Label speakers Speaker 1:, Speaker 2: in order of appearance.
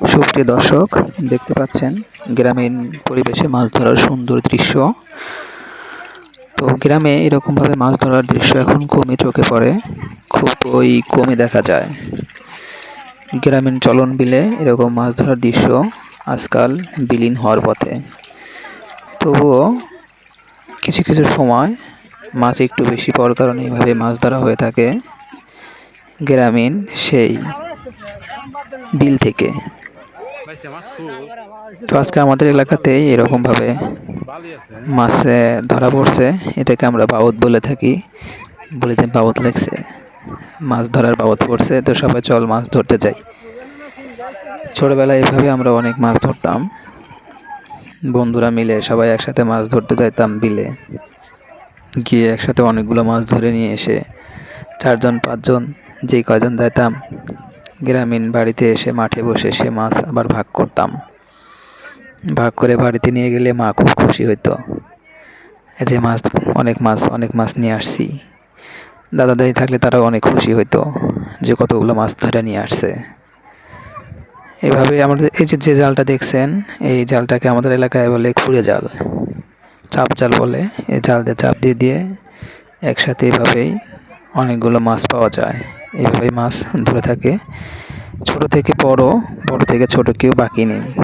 Speaker 1: সুপ্রিয় দর্শক, দেখতে পাচ্ছেন গ্রামীণ পরিবেশে মাছ ধরার সুন্দর দৃশ্য। তো গ্রামে এরকমভাবে মাছ ধরার দৃশ্য এখন কমই চোখে পড়ে খুব ওই কমই দেখা যায়। গ্রামীণ চলন বিলে এরকম মাছ ধরার দৃশ্য আজকাল বিলীন হওয়ার পথে। তবুও কিছু কিছু সময় মাছ একটু বেশি পাওয়ার কারণে এইভাবে মাছ ধরা হয়ে থাকে গ্রামীণ সেই বিল থেকে। তো আজকে আমাদের এলাকাতেই এরকমভাবে মাছে ধরা পড়ছে। এটাকে আমরা বাবদ বলে থাকি। বলে যে বাবদ লাগছে মাছ ধরার বাবদ পড়ছে। তো সবাই চল মাছ ধরতে যাই। ছোটোবেলায় এভাবে আমরা অনেক মাছ ধরতাম। বন্ধুরা মিলে সবাই একসাথে মাছ ধরতে যাইতাম বিলে। গিয়ে একসাথে অনেকগুলো মাছ ধরে নিয়ে এসে চারজন, পাঁচজন যেই কয়জন যাইতাম গ্রামীণ বাড়িতে এসে মাঠে বসে সে মাছ আবার ভাগ করতাম। ভাগ করে বাড়িতে নিয়ে গেলে মা খুব খুশি হইতো। যে মাছ, অনেক মাছ অনেক মাছ নিয়ে আসছি। দাদা দাদি থাকলে তারাও অনেক খুশি হইতো যে কতগুলো মাছ ধরে নিয়ে আসছে। এভাবে আমাদের, এই যে যে জালটা দেখছেন, এই জালটাকে আমাদের এলাকায় বলে খুঁড়ে জাল। চাপ জাল বলে। এই জাল দিয়ে চাপ দিয়ে দিয়ে একসাথে এভাবেই অনেকগুলো মাছ পাওয়া যায়। এইভাবেই মাছ ধরে থাকে। ছোট থেকে বড় বড় থেকে ছোট কেউ বাকি নেই।